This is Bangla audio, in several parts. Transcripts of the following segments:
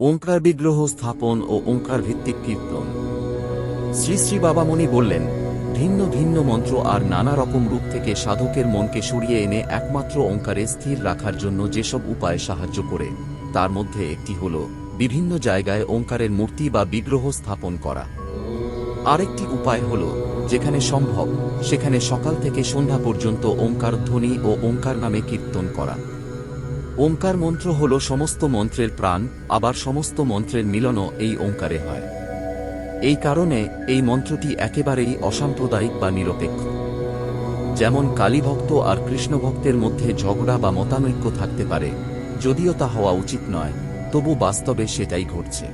ওঙ্কার বিগ্রহ স্থাপন ও ওঙ্কার ভিত্তিক কীর্তন। শ্রী শ্রী বাবামণি বললেন, ভিন্ন ভিন্ন মন্ত্র আর নানা রকম রূপ থেকে সাধকের মনকে সরিয়ে এনে একমাত্র ওঙ্কারে স্থির রাখার জন্য যেসব উপায় সাহায্য করে, তার মধ্যে একটি হল বিভিন্ন জায়গায় ওঙ্কারের মূর্তি বা বিগ্রহ স্থাপন করা। আরেকটি উপায় হল, যেখানে সম্ভব, সেখানে সকাল থেকে সন্ধ্যা পর্যন্ত ওঙ্কার ধ্বনি ও ওঙ্কার নামে কীর্তন করা। ওঙ্কার মন্ত্র হল সমস্ত মন্ত্রের প্রাণ, আবার সমস্ত মন্ত্রের মিলনও এই ওঙ্কারে হয়। এই কারণে এই মন্ত্রটি একেবারেই অসাম্প্রদায়িক বা নিরপেক্ষ। যেমন কালীভক্ত আর কৃষ্ণভক্তের মধ্যে ঝগড়া বা মতানৈক্য থাকতে পারে, যদিও তা হওয়া উচিত নয়, তবু বাস্তবে সেটাই ঘটছে।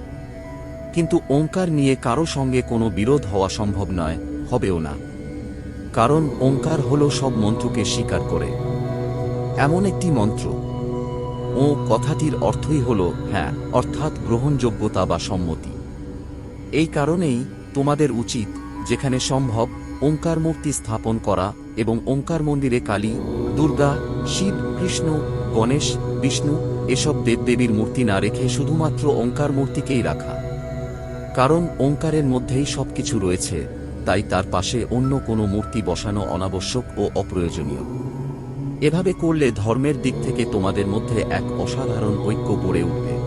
কিন্তু ওঙ্কার নিয়ে কারও সঙ্গে কোনো বিরোধ হওয়া সম্ভব নয়, হবেও না। কারণ ওঙ্কার হল সব মন্ত্রকে স্বীকার করে। এমন একটি মন্ত্র ও কথাটির অর্থই হল হ্যাঁ অর্থাৎ গ্রহণযোগ্যতা বা সম্মতি। এই কারণেই তোমাদের উচিত, যেখানে সম্ভব ওঙ্কার মূর্তি স্থাপন করা এবং ওঙ্কার মন্দিরে কালী, দুর্গা, শিব, কৃষ্ণ, গণেশ, বিষ্ণু এসব দেবদেবীর মূর্তি না রেখে শুধুমাত্র ওঙ্কার মূর্তিকেই রাখা। কারণ ওঙ্কারের মধ্যেই সব কিছু রয়েছে, তাই তার পাশে অন্য কোনো মূর্তি বসানো অনাবশ্যক ও অপ্রয়োজনীয়। এভাবে করলে ধর্মের দিক থেকে তোমাদের মধ্যে এক অসাধারণ ঐক্য গড়ে উঠবে।